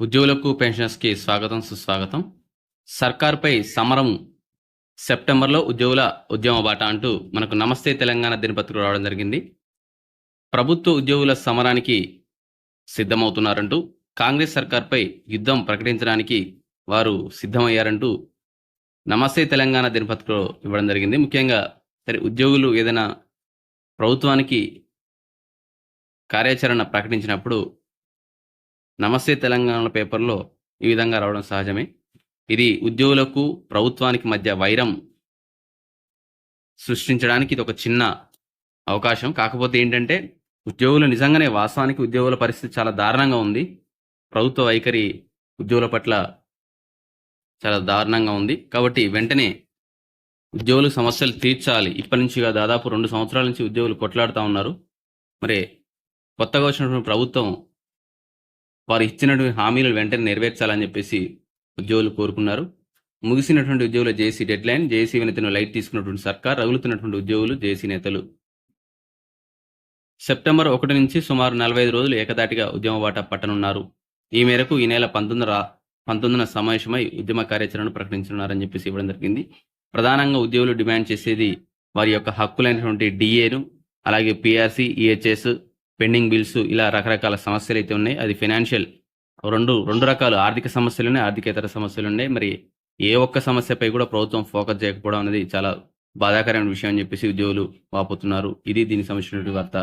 ఉద్యోగులకు పెన్షనర్స్కి స్వాగతం సుస్వాగతం. సర్కార్పై సమరం సెప్టెంబర్లో ఉద్యోగుల ఉద్యమ బాట అంటూ మనకు నమస్తే తెలంగాణ దినపత్రిక రావడం జరిగింది. ప్రభుత్వ ఉద్యోగుల సమరానికి సిద్ధమవుతున్నారంటూ కాంగ్రెస్ సర్కార్పై యుద్ధం ప్రకటించడానికి వారు సిద్ధమయ్యారంటూ నమస్తే తెలంగాణ దినపత్రికలో ఇవ్వడం జరిగింది. ముఖ్యంగా సరే ఉద్యోగులు ఏదైనా ప్రభుత్వానికి కార్యాచరణ ప్రకటించినప్పుడు నమస్తే తెలంగాణ పేపర్లో ఈ విధంగా రావడం సహజమే. ఇది ఉద్యోగులకు ప్రభుత్వానికి మధ్య వైరం సృష్టించడానికి ఇది ఒక చిన్న అవకాశం. కాకపోతే ఏంటంటే ఉద్యోగులు నిజంగానే వాస్తవానికి ఉద్యోగుల పరిస్థితి చాలా దారుణంగా ఉంది. ప్రభుత్వ వైఖరి ఉద్యోగుల పట్ల చాలా దారుణంగా ఉంది. కాబట్టి వెంటనే ఉద్యోగుల సమస్యలు తీర్చాలి. ఇప్పటి నుంచి దాదాపు రెండు సంవత్సరాల నుంచి ఉద్యోగులు కొట్లాడుతూ ఉన్నారు. మరి కొత్తగా వచ్చినటువంటి ప్రభుత్వం వారు ఇచ్చినటువంటి హామీలు వెంటనే నెరవేర్చాలని చెప్పేసి ఉద్యోగులు కోరుకున్నారు. ముగిసినటువంటి ఉద్యోగుల J C deadline J C నేతను లైట్ తీసుకున్నటువంటి సర్కార్ రగులుతున్నటువంటి ఉద్యోగులు జేసీ నేతలు. సెప్టెంబర్ ఒకటి నుంచి సుమారు నలభై ఐదు రోజులు ఏకదాటిగా ఉద్యమ వాటా పట్టనున్నారు. ఈ మేరకు ఈ నెల పంతొమ్మిది రా పంతొమ్మిదిన సమావేశమై ఉద్యమ కార్యాచరణను ప్రకటించనున్నారని చెప్పేసి ఇవ్వడం జరిగింది. ప్రధానంగా ఉద్యోగులు డిమాండ్ చేసేది వారి యొక్క హక్కులైనటువంటి డిఏను అలాగే పిఆర్సీ ఈహెచ్ఎస్ పెండింగ్ బిల్స్ ఇలా రకరకాల సమస్యలు అయితే ఉన్నాయి. అది ఫైనాన్షియల్ రెండు రెండు రకాల ఆర్థిక సమస్యలు ఉన్నాయి ఆర్థికేతర సమస్యలు ఉన్నాయి. మరి ఏ ఒక్క సమస్యపై కూడా ప్రభుత్వం ఫోకస్ చేయకపోవడం అనేది చాలా బాధాకరమైన విషయం అని చెప్పేసి ఉద్యోగులు వాపోతున్నారు. ఇది దీనికి సంబంధించినటువంటి వార్త.